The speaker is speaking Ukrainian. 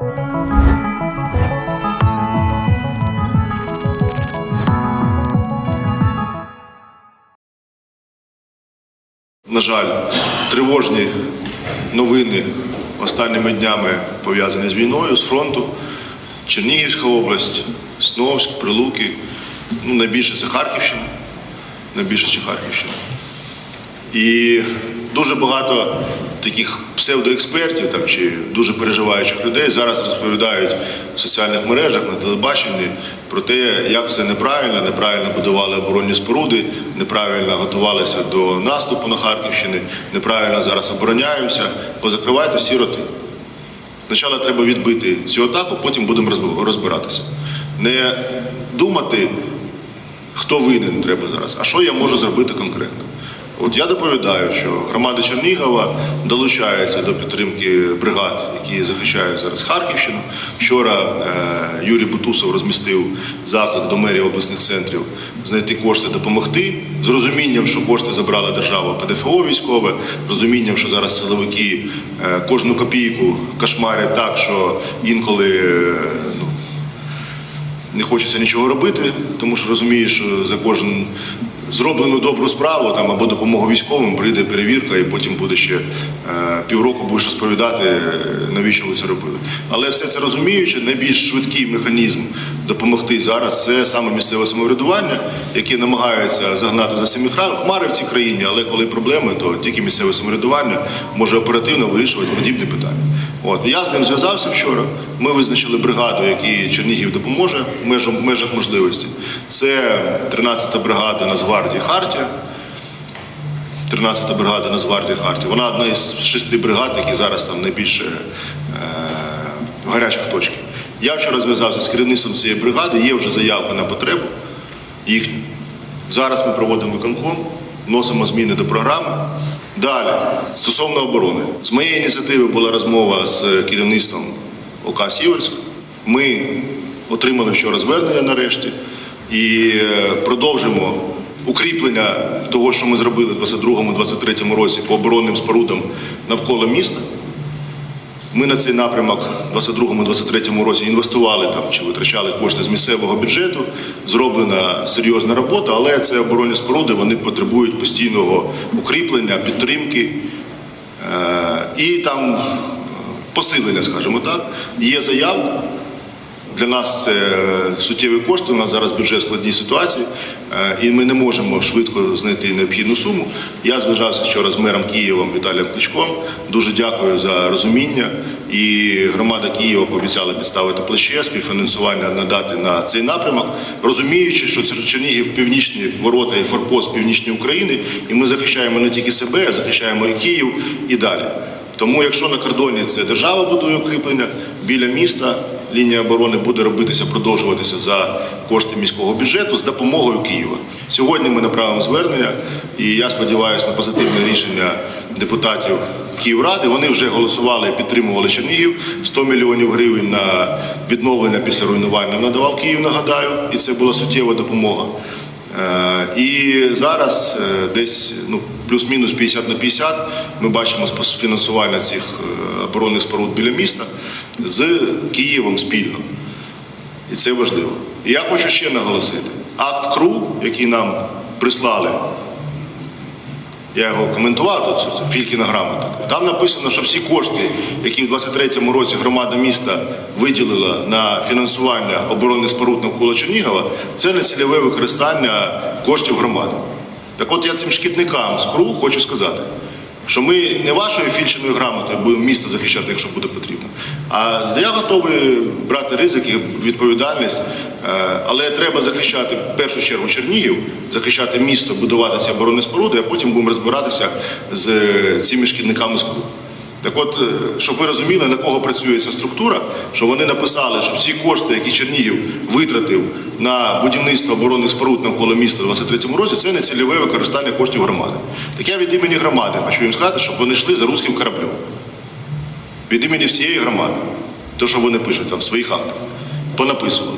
На жаль, тривожні новини останніми днями пов'язані з війною, з фронту. Чернігівська область, Сновськ, Прилуки. Ну, найбільше це Харківщина. Найбільше це Харківщина. І дуже багато таких псевдоекспертів там, чи дуже переживаючих людей зараз розповідають в соціальних мережах, на телебаченні про те, як все неправильно, неправильно будували оборонні споруди, неправильно готувалися до наступу на Харківщини, неправильно зараз обороняємося. Позакривайте всі роти. Спочатку треба відбити цю атаку, потім будемо розбиратися. Не думати, хто винен треба зараз, а що я можу зробити конкретно. От я доповідаю, що громада Чернігова долучається до підтримки бригад, які захищають зараз Харківщину. Вчора е, Юрій Бутусов розмістив заклик до мерії обласних центрів знайти кошти, допомогти з розумінням, що кошти забрала держава ПДФО військове, з розумінням, що зараз силовики е, кожну копійку кошмарять так, що інколи е, ну, не хочеться нічого робити, тому що розумієш, що за кожен зроблену добру справу там або допомогу військовим прийде перевірка, і потім буде ще е, півроку будеш розповідати, е, навіщо ви це робили. Але все це розуміючи, найбільш швидкий механізм допомогти зараз це саме місцеве самоврядування, яке намагається загнати за самі хмари в цій країні, але коли проблеми, то тільки місцеве самоврядування може оперативно вирішувати подібні питання. От я з ним зв'язався вчора. Ми визначили бригаду, якій Чернігів допоможе в межах, в межах можливості. Це 13-та бригада Нацгвардії Хартія. 13-та бригада Нацгвардії Хартія. Вона одна із шести бригад, які зараз там найбільше е, в гарячих точках. Я вчора зв'язався з керівництвом цієї бригади, є вже заявка на потребу їхню. Зараз ми проводимо виконком, вносимо зміни до програми. Далі, стосовно оборони, з моєї ініціативи була розмова з керівництвом ОК Сіверськ. Ми отримали вчора звернення нарешті і е, продовжимо укріплення того, що ми зробили в 22-23 році по оборонним спорудам навколо міста. Ми на цей напрямок в 22-23 році інвестували там чи витрачали кошти з місцевого бюджету. Зроблена серйозна робота, але це оборонні споруди вони потребують постійного укріплення, підтримки е- і там посилення, скажімо так. Є заявка. Для нас це суттєві кошти. У нас зараз бюджет в складній ситуації, е, і ми не можемо швидко знайти необхідну суму. Я зв'язався вчора з мером Києвом Віталієм Кличком. Дуже дякую за розуміння. І громада Києва пообіцяла підставити плече, співфінансування надати на цей напрямок, розуміючи, що це Чернігів північні ворота і форпост північної України, і ми захищаємо не тільки себе, а захищаємо і Київ і далі. Тому, якщо на кордоні це держава будує укріплення, біля міста лінія оборони буде робитися, продовжуватися за кошти міського бюджету з допомогою Києва. Сьогодні ми направимо звернення, і я сподіваюся на позитивне рішення депутатів Київради. Вони вже голосували і підтримували Чернігів 100 мільйонів гривень на відновлення після руйнування надавав Київ. Нагадаю, і це була суттєва допомога. Е, І зараз е, десь ну, плюс-мінус 50 на 50 ми бачимо фінансування цих е, оборонних споруд біля міста з Києвом спільно. І це важливо. І я хочу ще наголосити: акт КРУ, який нам прислали, я його коментував тут, це. Там написано, що всі кошти, які в 23-му році громада міста виділила на фінансування оборонних споруд навколо Чернігова, це не цільове використання коштів громади. Так от я цим шкідникам з КРУ хочу сказати, що ми не вашою фільченою грамотою будемо місто захищати, якщо буде потрібно. А я готовий брати ризики, відповідальність, е, але треба захищати в першу чергу Чернігів, захищати місто, будувати ці оборонні споруди, а потім будемо розбиратися з е, цими шкідниками з КРУ. Так от, е, щоб ви розуміли, на кого працює ця структура, що вони написали, що всі кошти, які Чернігів витратив на будівництво оборонних споруд навколо міста у 23-му році, це не цільове використання коштів громади. Так я від імені громади хочу їм сказати, щоб вони йшли за руським кораблем. Від імені всієї громади. Те, що вони пишуть там в своїх актах, понаписували.